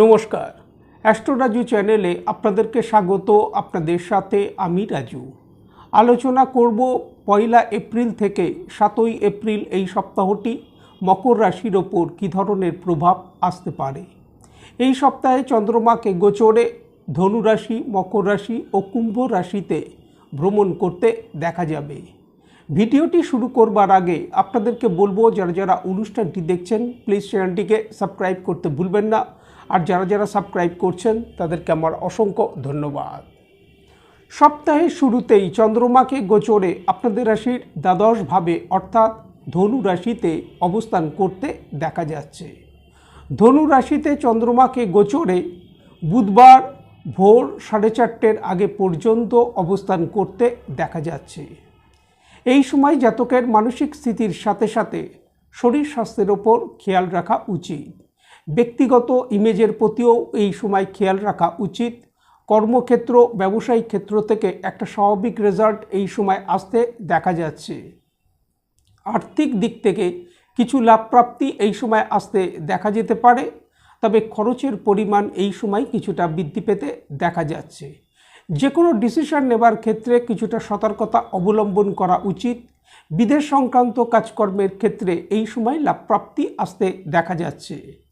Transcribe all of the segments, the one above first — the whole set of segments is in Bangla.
নমস্কার। অ্যাস্ট্রোরাজু চ্যানেলে আপনাদেরকে স্বাগত। আপনাদের সাথে আমি রাজু। আলোচনা করব পয়লা এপ্রিল থেকে সাতই এপ্রিল এই সপ্তাহটি মকর রাশির ওপর কী ধরনের প্রভাব আসতে পারে। এই সপ্তাহে চন্দ্রমাকে গোচরে ধনু রাশি, মকর রাশি ও কুম্ভ রাশিতে ভ্রমণ করতে দেখা যাবে। ভিডিওটি শুরু করবার আগে আপনাদেরকে বলব, যারা যারা অনুষ্ঠানটি দেখছেন প্লিজ চ্যানেলটিকে সাবস্ক্রাইব করতে ভুলবেন না। আর যারা যারা সাবস্ক্রাইব করছেন, তাদেরকে আমার অসংখ্য ধন্যবাদ। সপ্তাহের শুরুতেই চন্দ্রমাকে গোচরে আপনাদের রাশির দ্বাদশভাবে, অর্থাৎ ধনু রাশিতে অবস্থান করতে দেখা যাচ্ছে। ধনু রাশিতে চন্দ্রমাকে গোচরে বুধবার ভোর সাড়ে চারটের আগে পর্যন্ত অবস্থান করতে দেখা যাচ্ছে। এই সময় জাতকের মানসিক স্থিতির সাথে সাথে শরীর স্বাস্থ্যের ওপর খেয়াল রাখা উচিত। ব্যক্তিগত ইমেজের প্রতিও এই সময় খেয়াল রাখা উচিত। কর্মক্ষেত্র, ব্যবসায়িক ক্ষেত্র থেকে একটা স্বাভাবিক রেজাল্ট এই সময় আসতে দেখা যাচ্ছে। আর্থিক দিক থেকে কিছু লাভপ্রাপ্তি এই সময় আসতে দেখা যেতে পারে, তবে খরচের পরিমাণ এই সময় কিছুটা বৃদ্ধি পেতে দেখা যাচ্ছে। যে কোনো ডিসিশন নেবার ক্ষেত্রে কিছুটা সতর্কতা অবলম্বন করা উচিত। বিদেশ সংক্রান্ত কাজকর্মের ক্ষেত্রে এই সময় লাভপ্রাপ্তি আসতে দেখা যাচ্ছে।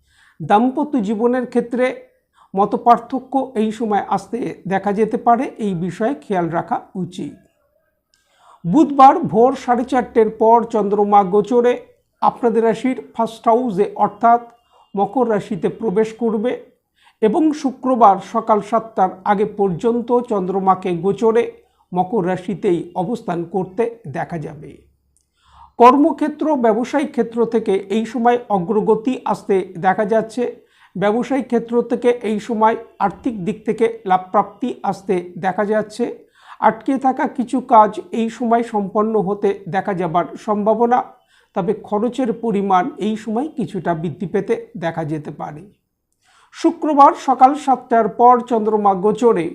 দাম্পত্য জীবনের ক্ষেত্রে মতপার্থক্য এই সময় আসতে দেখা যেতে পারে, এই বিষয়ে খেয়াল রাখা উচিত। বুধবার ভোর সাড়ে চারটের পর চন্দ্রমা গোচরে আপনাদের রাশির ফার্স্ট হাউসে অর্থাৎ মকর রাশিতে প্রবেশ করবে এবং শুক্রবার সকাল সাতটার আগে পর্যন্ত চন্দ্রমাকে গোচরে মকর রাশিতেই অবস্থান করতে দেখা যাবে। কর্মক্ষেত্র, ব্যবসায়িক ক্ষেত্র থেকে এই সময় অগ্রগতি আসতে দেখা যাচ্ছে। ব্যবসায়িক ক্ষেত্র থেকে এই সময় আর্থিক দিক থেকে লাভপ্রাপ্তি আসতে দেখা যাচ্ছে। আটকে থাকা কিছু কাজ এই সময় সম্পন্ন হতে দেখা যাবার সম্ভাবনা, তবে খরচের পরিমাণ এই সময় কিছুটা বৃদ্ধি পেতে দেখা যেতে পারে। শুক্রবার সকাল সাতটার পর চন্দ্রমা গোচরে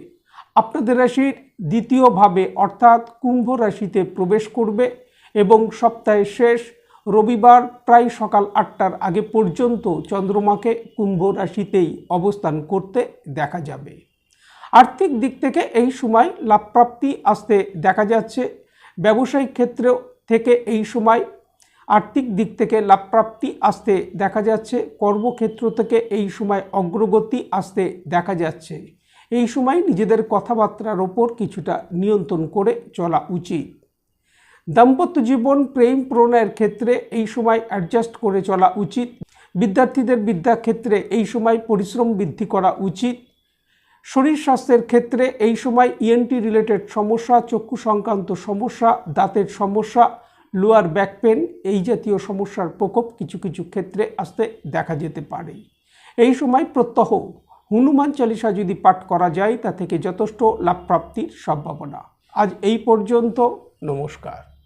আপনাদের রাশির দ্বিতীয়ভাবে অর্থাৎ কুম্ভ রাশিতে প্রবেশ করবে। এবং সপ্তাহের শেষ রবিবার প্রায় সকাল আটটার আগে পর্যন্ত চন্দ্রমাকে কুম্ভ রাশিতেই অবস্থান করতে দেখা যাবে। আর্থিক দিক থেকে এই সময় লাভপ্রাপ্তি আসতে দেখা যাচ্ছে। ব্যবসায়িক ক্ষেত্র থেকে এই সময় আর্থিক দিক থেকে লাভপ্রাপ্তি আসতে দেখা যাচ্ছে। কর্মক্ষেত্র থেকে এই সময় অগ্রগতি আসতে দেখা যাচ্ছে। এই সময় নিজেদের কথাবার্তার ওপর কিছুটা নিয়ন্ত্রণ করে চলা উচিত। দাম্পত্য জীবন প্রেম প্রণয়ের ক্ষেত্রে এই সময় অ্যাডজাস্ট করে চলা উচিত। বিদ্যার্থীদের বিদ্যাক্ষেত্রে এই সময় পরিশ্রম বৃদ্ধি করা উচিত। শরীর স্বাস্থ্যের ক্ষেত্রে এই সময় ইএনটি রিলেটেড সমস্যা, চক্ষু সংক্রান্ত সমস্যা, দাঁতের সমস্যা লোয়ার ব্যাক পেন এই জাতীয় সমস্যার প্রকোপ কিছু কিছু ক্ষেত্রে আসতে দেখা যেতে পারে। এই সময় প্রত্যহ হনুমান চালিসা যদি পাঠ করা যায়, তা থেকে যথেষ্ট লাভপ্রাপ্তির সম্ভাবনা। আজ এই পর্যন্ত, নমস্কার।